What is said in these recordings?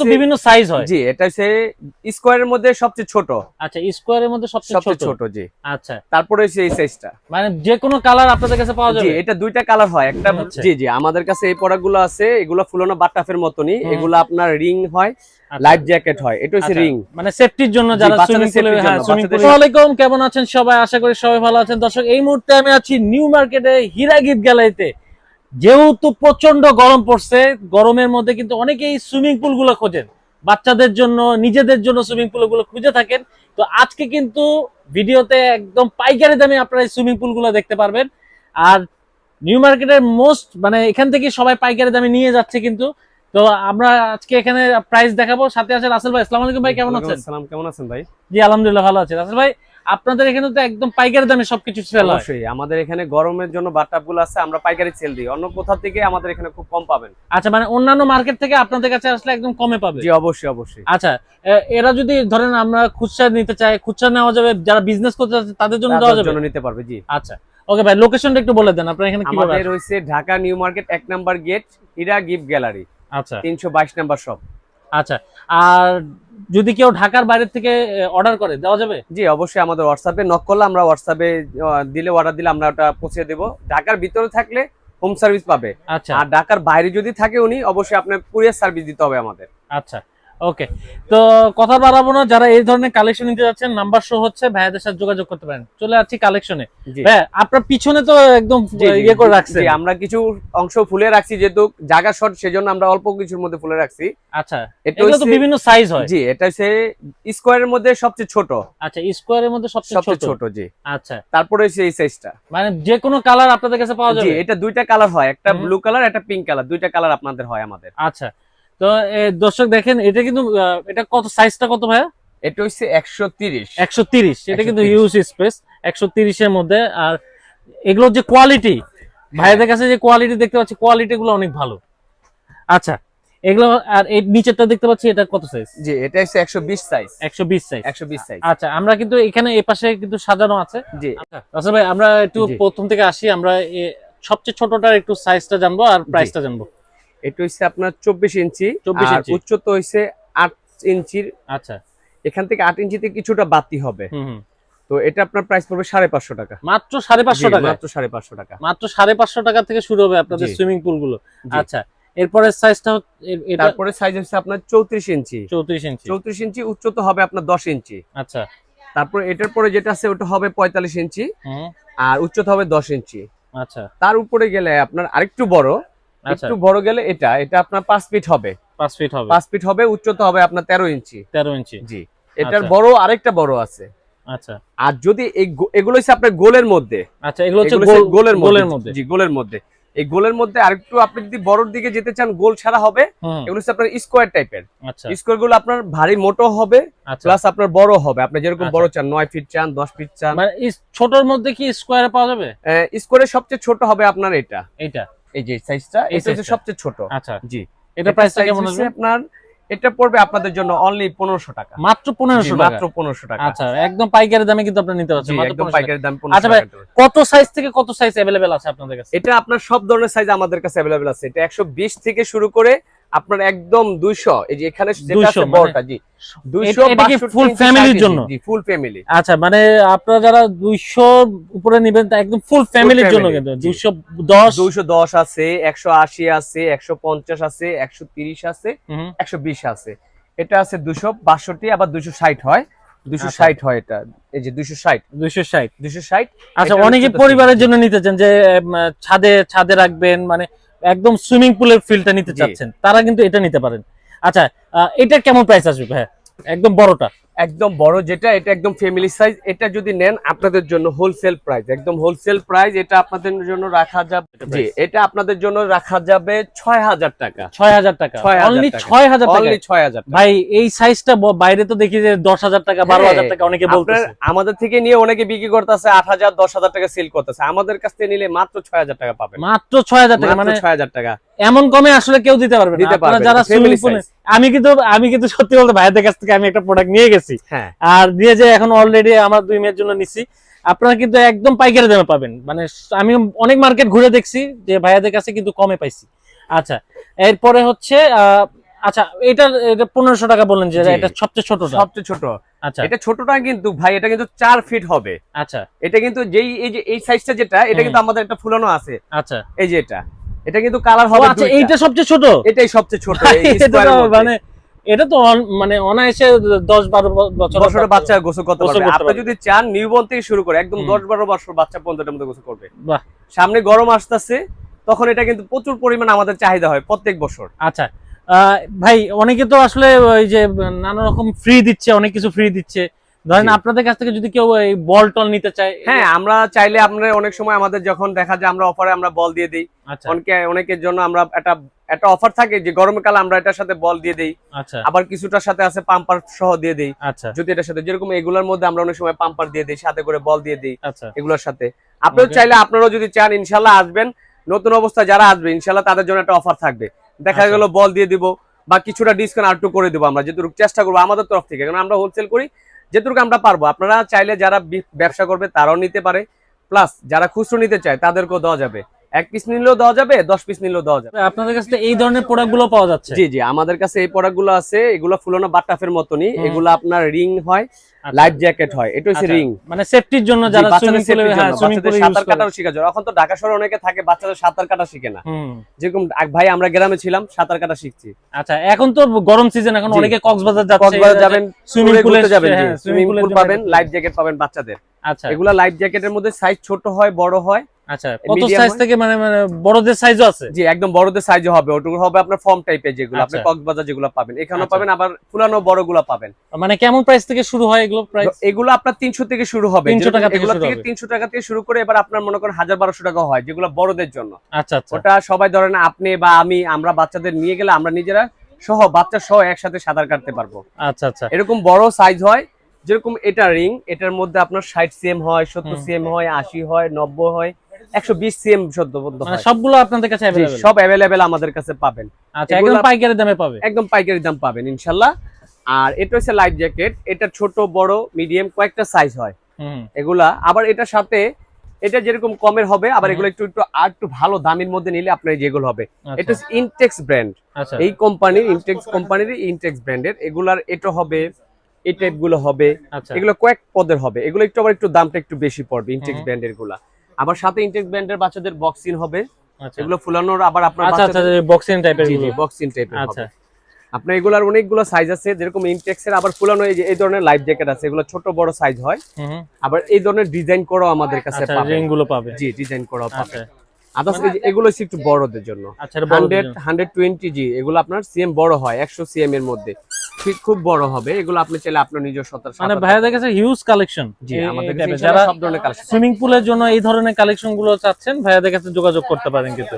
তো বিভিন্ন সাইজ হয়। জি এটা হচ্ছে স্কোয়ারের মধ্যে সবচেয়ে ছোট। আচ্ছা স্কোয়ারের মধ্যে সবচেয়ে সবচেয়ে ছোট? ছোট জি। আচ্ছা। তারপরে হচ্ছে এই সাইজটা মানে যে কোনো কালার আপনাদের কাছে পাওয়া জি এটা দুইটা কালার হয়। একটা আচ্ছা। জি জি আমাদের কাছে এই আছে এগুলো ফুলানো বাটাফের মতনই। এগুলো আপনার রিং হয়। লাইফ জ্যাকেট হয়। এটা হচ্ছে রিং মানে সেফটির জন্য যারা সুইমিং পুলে হ্যাঁ সুইমিং পুলে কেমন আছেন? সবাই আশা করি সবাই ভালো আছেন। দর্শক এই মুহূর্তে আমি আছি নিউ মার্কেটে হীরা গিফট গ্যালারিতে। যেহেতু প্রচণ্ড গরম পড়ছে গরমের মধ্যে কিন্তু অনেকেই সুইমিং পুলগুলো খোঁজেন। বাচ্চাদের জন্য নিজেদের জন্য সুইমিং পুলগুলো খুঁজে থাকেন। তো আজকে কিন্তু ভিডিওতে একদম পাইকারি দামে আপনারা এই সুইমিং পুলগুলো দেখতে পারবেন। আর নিউ মার্কেটের মোস্ট মানে এখান থেকে সবাই পাইকারি দামে নিয়ে যাচ্ছে কিন্তু। তো আমরা আজকে এখানে প্রাইস দেখাবো। সাথে আছে রাসেল ভাই। আসসালামু আলাইকুম ভাই কেমন আছেন? সালাম কেমন আছেন ভাই? জি আলহামদুলিল্লাহ ভালো আছে। রাসেল ভাই আপনাদের এখানে তো একদম পাইকারি দামে সবকিছু সেল হয়। অবশ্যই আমাদের এখানে গরমের জন্য বাটাপগুলো আছে আমরা পাইকারি সেল দিই। অন্য কোথাও থেকে আমাদের এখানে খুব কম পাবেন। আচ্ছা মানে অন্যান্য মার্কেট থেকে আপনাদের কাছে আসলে একদম কমে পাবে? জি অবশ্যই অবশ্যই। আচ্ছা এরা যদি ধরেন আমরা খুচরা নিতে চাই খুচরা নেওয়া যাবে যারা বিজনেস করতে চাচ্ছে তাদের জন্য দেওয়া যাবে? নিতে পারবে জি। আচ্ছা ওকে ভাই লোকেশনটা একটু বলে দেন আপনার এখানে কি আমাদের? হচ্ছে ঢাকা নিউ মার্কেট এক number gate Hira gift gallery. আচ্ছা। তিনশো বাইশ নাম্বার শপ আচ্ছা আর যদি কেউ ঢাকার বাইরে থেকে অর্ডার করে দেওয়া যাবে? জি অবশ্যই আমাদের হোয়াটসঅ্যাপে নক করলে আমরা হোয়াটসঅ্যাপে দিলে অর্ডার দিলে আমরা ওটা পৌঁছে দেবো। ঢাকার ভিতরে থাকলে হোম সার্ভিস পাবে। আচ্ছা। আর ঢাকার বাইরে যদি থাকে উনি অবশ্যই আপনার কুরিয়ার সার্ভিস দিতে হবে আমাদের। আচ্ছা। ওকে। তো কথা বাড়াবো না যারা এই ধরনের কালেকশন নিতে যাচ্ছেন নাম্বার শো হচ্ছে ভাইয়াদের সাথে যোগাযোগ করতে পারেন। চলে যাচ্ছি কালেকশনে জি। আপনার পিছনে তো একদম জি, জি, ইয়ে করে জি, রাখছে আমরা কিছু অংশ ফুলে রাখছি যেহেতু জায়গা শর্ট সেজন্য আমরা অল্প কিছুর মধ্যে ফুলে রাখছি। আচ্ছা এটা তো বিভিন্ন সাইজ হয়। জি এটা হচ্ছে স্কোয়ারের মধ্যে সবচেয়ে ছোট। আচ্ছা স্কোয়ারের মধ্যে সবচেয়ে ছোট। জি। আচ্ছা। তারপরে হচ্ছে এই সাইজটা মানে যে কোনো কালার আপনাদের কাছে পাওয়া জি যাবে? এটা দুইটা কালার হয় একটা ব্লু কালার একটা পিঙ্ক কালার দুইটা কালার আপনাদের হয় আমাদের। আচ্ছা তো দর্শক দেখেন এটা কিন্তু এটা কত সাইজটা কত ভাইয়া? এটা হচ্ছে একশো তিরিশ। একশো তিরিশ এটা কিন্তু 130 ইউজ স্পেস একশো তিরিশের মধ্যে। আর এগুলোর যে কোয়ালিটি ভাইয়াদের কাছে যে কোয়ালিটি দেখতে পাচ্ছি কোয়ালিটি গুলো অনেক ভালো। আচ্ছা এগুলো আর এই নিচেরটা দেখতে পাচ্ছি এটা কত সাইজ জি এটা হচ্ছে একশো বিশ সাইজ একশো বিশ সাইজ একশো বিশ সাইজ আচ্ছা আমরা কিন্তু এখানে এই পাশে কিন্তু সাজানো আছে। জি। আচ্ছা ভাই আমরা একটু প্রথম থেকে আসি আমরা সবচেয়ে ছোটটার একটু সাইজটা জানব আর প্রাইসটা জানব। এটা হচ্ছে আপনার চব্বিশ ইঞ্চি আর উচ্চতা হচ্ছে আট ইঞ্চির। আচ্ছা। এখান থেকে আট ইঞ্চিতে কিছুটা বাড়তি হবে। তো এটা আপনার প্রাইস পড়বে সাড়ে পাঁচশো টাকা। মাত্র সাড়ে পাঁচশো টাকা মাত্র সাড়ে পাঁচশো টাকা। মাত্র সাড়ে পাঁচশো টাকা থেকে শুরু হবে আপনাদের সুইমিং পুলগুলো। আচ্ছা এরপরে সাইজটা তারপরে সাইজ হচ্ছে আপনার চৌত্রিশ ইঞ্চি। চৌত্রিশ ইঞ্চি। চৌত্রিশ ইঞ্চি উচ্চতা হবে আপনার দশ ইঞ্চি। আচ্ছা। তারপরে এটার পরে যেটা আছে ওটা হবে পঁয়তাল্লিশ ইঞ্চি। আর উচ্চতা হবে দশ ইঞ্চি। আচ্ছা। তার উপরে গেলে আপনার আরেকটু বড় একটু বড় গেলে এটা এটা আপনার পাঁচ ফিট হবে। পাঁচ ফিট হবে। পাঁচ ফিট হবে উচ্চতা হবে আপনার তেরো ইঞ্চি। তেরো ইঞ্চি। জি এটার আচ্ছা। বড় আরেকটা বড় আছে। আচ্ছা। আর যদি এগুলো হচ্ছে আপনার গোলের মধ্যে। আচ্ছা এগুলো হচ্ছে গোল- গোলের গোলের মধ্যে। মধ্যে জি গোলের মধ্যে। এই গোলের মধ্যে আরেকটু আপনি যদি বড়র দিকে যেতে চান গোল ছাড়া হবে। এগুলো হচ্ছে আপনার স্কোয়ার টাইপের। আচ্ছা। স্কোয়ারগুলো আপনার ভারী মোটো হবে আচ্ছা। প্লাস আপনার বড় হবে। আপনি যেরকম আচ্ছা। বড় চান নয় ফিট চান দশ ফিট চান। মানে ছোটর মধ্যে কি স্কোয়ারে পাওয়া যাবে? স্কোয়ারের সবচেয়ে ছোট হবে আপনার এটা। এইটা। এই যে সাইজটা এটা হচ্ছে সবচেয়ে ছোট। আচ্ছা। জি। এটা প্রাইসটা কেমন আসবে? আপনার এটা পড়বে আপনাদের জন্য অনলি পনেরোশো টাকা। মাত্র পনেরোশো মাত্র পনেরোশো টাকা। আচ্ছা একদম পাইকারি দামে কিন্তু আপনি নিতে পারছেন মাত্র একদম পাইকারি দাম আচ্ছা ভাই, কত সাইজ থেকে কত সাইজ অ্যাভেলেবেল আছে আপনাদের কাছে? এটা আপনার সব ধরনের সাইজ আমাদের কাছে অ্যাভেলেবেল আছে। এটা একশো বিশ থেকে শুরু করে আপনার একদম দুইশো এই যে এখানে যেটা আছে মানে- বড়টা জি। দুইশো এটা কি full family জন্য? জি ফুল ফ্যামিলি আচ্ছা মানে আপনারা যারা দুইশো উপরে নিবেন তা একদম ফুল ফ্যামিলির জন্য কিন্তু। আছে আছে আছে একশো তিরিশ আছে হুম, একশো বিশ আছে। এটা আছে দুশো বাষট্টি আবার দুশো ষাট হয়। দুশো আচ্ছা। ষাট হয় এটা। এই যে দুশো ষাট। দুইশো ষাট। দুশো ষাট আচ্ছা এটার অনেকে পরিবারের জন্য নিতে চান যে ছাদে ছাদে রাখবেন মানে একদম সুইমিং পুলের ফিলটা নিতে চাচ্ছেন তারা কিন্তু এটা নিতে পারেন। আচ্ছা আহ, এটা কেমন প্রাইস আসবে ভাই একদম বড়টা। একদম বড় যেটা এটা একদম ফ্যামিলি সাইজ এটা যদি নেন আপনাদের জন্য হোলসেল প্রাইস একদম হোলসেল প্রাইস এটা আপনাদের জন্য রাখা যাবে এটা জি এটা আপনাদের জন্য রাখা যাবে ছয় হাজার টাকা। ছয় হাজার টাকা। অনলি ছয় হাজার অনলি ছয় হাজার ভাই এই সাইজটা বাইরে তো দেখি যে দশ হাজার টাকা বারো হাজার হ্যাঁ, টাকা অনেকে বলতেছে। আমাদের থেকে নিয়ে অনেকে বিক্রি করতেছে আট হাজার দশ হাজার টাকা সেল করতেছে। আমাদের কাছ থেকে নিলে মাত্র ছয় হাজার টাকা পাবে মাত্র ছয় হাজার টাকা মানে ছয় হাজার টাকা। এমন কমে আসলে কেউ দিতে পারবে না। যারা সুইমিং পুলে। আমি কিন্তু আমি কিন্তু সত্যি বলতে ভাইয়াদের কাছ থেকে আমি একটা প্রোডাক্ট নিয়ে গেছি। হ্যাঁ। আর দিয়ে যে এখন অলরেডি আমার দুই মেয়ের জন্য নিছি আপনারা কিন্তু একদম পাইকারি দামে পাবেন। মানে আমি অনেক মার্কেট ঘুরে দেখছি যে ভাইয়াদের কাছে কিন্তু কমে পাইছি। আচ্ছা এরপরে হচ্ছে আচ্ছা এটা এটা পনেরোশো টাকা বললেন যে এটা সবচেয়ে ছোট সবচেয়ে ছোট। আচ্ছা। এটা ছোটটা কিন্তু ভাই এটা কিন্তু চার ফিট হবে। আচ্ছা। এটা কিন্তু যেই এই যে এই সাইজটা যেটা এটা কিন্তু আমাদের একটা ফুলানো আছে। আচ্ছা। এই যে এটা। এটা কিন্তু কালার হবে আচ্ছা এইটা সবচেয়ে ছোট? এটাই সবচেয়ে ছোট মানে এটা তো মানে অনায়াসে দশ বারো বছর বছরের বাচ্চা গোসল করতে পারবে। আপনি যদি চান নিউবর্ন থেকে শুরু করে একদম। দশ বারো বছর বাচ্চা পর্যন্ত মধ্যে গোসল করবে। বাহ। সামনে গরম আসতেছে তখন এটা কিন্তু প্রচুর পরিমাণ আমাদের চাহিদা হয় প্রত্যেক বছর। আচ্ছা আহ, ভাই অনেকে তো আসলে ওই যে নানা রকম ফ্রি দিচ্ছে অনেক কিছু ফ্রি দিচ্ছে। ধরেন আপনাদের কাছ থেকে যদি কেউ এই বল টল নিতে চায় হ্যাঁ আমরা চাইলে আপনার অনেক সময় আমাদের যখন দেখা যায় আমরা অফারে আমরা বল দিয়ে দিই। আচ্ছা। অনেকে অনেকের জন্য আমরা একটা একটা অফার থাকে যে গরমকালে আমরা এটার সাথে বল দিয়ে দেই। আচ্ছা। আবার কিছুটার সাথে আছে পাম্পার সহ দিয়ে দেই। আচ্ছা। যদি এটার সাথে যেরকম এগুলোর মধ্যে আমরা অনেক সময় পাম্পার দিয়ে দিই সাথে করে বল দিয়ে দিই আচ্ছা। এগুলোর সাথে। Okay. চাইলে আপনারাও যদি চান ইনশাল্লাহ আসবেন। নতুন অবস্থায় যারা আসবে ইনশাল্লাহ তাদের জন্য একটা অফার থাকবে। দেখা। গেল বল দিয়ে দিব বা কিছুটা ডিসকাউন্ট আরটু করে দিব আমরা যেহেতু চেষ্টা করব আমাদের তরফ থেকে। কারণ আমরা হোলসেল করি যেটুকু আমরা পারব। আপনারা চাইলে যারা ব্যবসা করবে তারাও নিতে পারে। প্লাস যারা খুচরো নিতে চায়, তাদেরকেও দেওয়া যাবে। এক পিস নিলেও দেওয়া যাবে দশ পিস নিলেও দেওয়া যাবে। আপনাদের কাছ থেকে এই ধরনের প্রোডাক্টগুলো পাওয়া যাচ্ছে? জি জি আমাদের কাছে এই প্রোডাক্টগুলো আছে এগুলো ফুলানো বাট্টাফের মতনই এগুলো আপনার রিং হয় আচ্ছা। লাইফ জ্যাকেট হয় এটা হচ্ছে আচ্ছা, রিং। মানে সেফটির জন্য যারা সুইমিং পুলে হ্যাঁ সুইমিং পুলে সাঁতার কাটাও শেখা যায় এখন তো ঢাকা শহরে অনেকে থাকে বাচ্চাদের সাঁতার কাটা শিখে না। যেরকম আগ- ভাই আমরা গ্রামে ছিলাম সাঁতার কাটা শিখছি। আচ্ছা এখন তো গরম সিজন এখন অনেকে কক্সবাজার যাচ্ছে কক্সবাজার যাবেন সুইমিং পুলে যাবেন হ্যাঁ, সুইমিং পুল পাবেন লাইফ জ্যাকেট পাবেন বাচ্চাদের। আচ্ছা। এগুলা লাইফ জ্যাকেটের মধ্যে সাইজ ছোট হয় বড় হয় আচ্ছা কত সাইজ থেকে মানে মানে বড়দের সাইজও আছে? জি একদম বড়দের সাইজে হবে। ওটুকু হবে আপনার ফর্ম টাইপের যেগুলো আপনি আচ্ছা। কক্সবাজার যেগুলো পাবেন। এখানেও আচ্ছা। পাবেন আবার ফুলানো বড়গুলো পাবেন। মানে কেমন প্রাইস থেকে শুরু হয় এগুলো প্রাইস এগুলো আপনার তিনশো থেকে শুরু হবে। 300 টাকা থেকে শুরু হবে। তিনশো টাকা থেকে শুরু করে এবার আপনার মনে করেন হাজার বারোশো টাকা হয় যেগুলো বড়দের জন্য। আচ্ছা আচ্ছা। ওটা সবাই ধরেন আপনি বা আমি আমরা বাচ্চাদের নিয়ে গেলে আমরা নিজেরা সহ বাচ্চা সহ একসাথে সাঁতার কাটতে পারব। আচ্ছা আচ্ছা। এরকম বড় সাইজ হয় যেরকম এটা রিং এটার মধ্যে আপনার ষাট সিএম হয় সত্তর। সিএম হয় আশি হয় নব্বই হয় সিএম মানে সবগুলো আপনাদের কাছে সব আমাদের কাছে পাবেন। আচ্ছা একদম পাইকারি দামে পাবে? একদম পাইকারি দাম পাবেন আর এটা হচ্ছে লাইফ জ্যাকেট এটা ছোট বড় মিডিয়াম কয়েকটা সাইজ হয়। এগুলা আবার এটার সাথে এটা যেরকম কমের হবে আবার এগুলো একটু একটু আর একটু ভালো দামের মধ্যে নিলে আপনার যেগুলো হবে। এটা আচ্ছা ইনটেক্স ব্র্যান্ড আচ্ছা। এই কোম্পানির ইনটেক্স কোম্পানির ইনটেক্স ব্র্যান্ডের এগুলার এটা হবে এই টাইপগুলো হবে। এগুলো কয়েক পদের হবে। এগুলো একটু আবার একটু দামটা একটু বেশি পড়বে ইনটেক্স। ব্র্যান্ডেরগুলা আবার সাথে ইনটেক্স ব্র্যান্ডের বাচ্চাদের বক্সিন হবে। আচ্ছা। এগুলো ফুলানোর আবার আপনার আচ্ছা আচ্ছা বক্সিং টাইপের জি গুলো বক্সিন টাইপের আচ্ছা। আপনার এগুলার অনেকগুলো সাইজ আছে যেরকম ইনটেক্সের আবার ফুলানো এই যে এই ধরনের লাইফ জ্যাকেট আছে এগুলো ছোট বড় সাইজ হয়। আবার এই ধরনের ডিজাইন করাও আমাদের কাছে আচ্ছা পাবেন। রিংগুলো পাবে জি ডিজাইন করাও আচ্ছা। পাবেন আদার্স এগুলো হচ্ছে একটু বড়দের জন্য। আচ্ছা এটা বড়দের হান্ড্রেড জন্য। হান্ড্রেড টোয়েন্টি জি এগুলো আপনার সিএম বড় হয় একশো সিএম এর মধ্যে। ঠিক খুব বড় হবে এগুলো আপনি চাইলে আপনার নিজের সত্তর মানে ভাইয়াদের কাছে হিউজ কালেকশন জি আমাদের কাছে যারা সব ধরনের কালেকশন সুইমিং পুলের জন্য এই ধরনের কালেকশনগুলো চাচ্ছেন ভাইয়াদের কাছে যোগাযোগ করতে পারেন কিন্তু।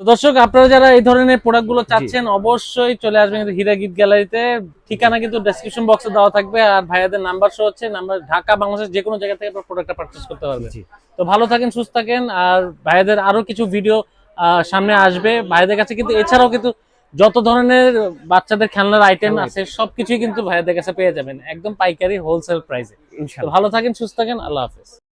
তো দর্শক আপনারা যারা এই ধরনের প্রোডাক্টগুলো চাচ্ছেন অবশ্যই চলে আসবেন হীরা গীত গ্যালারিতে ঠিকানা কিন্তু ডেসক্রিপশন বক্সে দেওয়া থাকবে আর ভাইয়াদের নাম্বার শো হচ্ছে নাম্বার ঢাকা বাংলাদেশের যে কোনো জায়গা থেকে প্রোডাক্টটা পারচেস করতে পারবেন। তো ভালো থাকেন সুস্থ থাকেন আর ভাইয়াদের আরও কিছু ভিডিও সামনে আসবে। ভাইয়াদের কাছে কিন্তু এছাড়াও কিন্তু যত ধরনের বাচ্চাদের খেলনার আইটেম আছে সবকিছুই কিন্তু ভাইয়াদের কাছে পেয়ে যাবেন। একদম পাইকারি হোলসেল প্রাইসে ভালো থাকেন সুস্থ থাকেন আল্লাহ হাফেজ।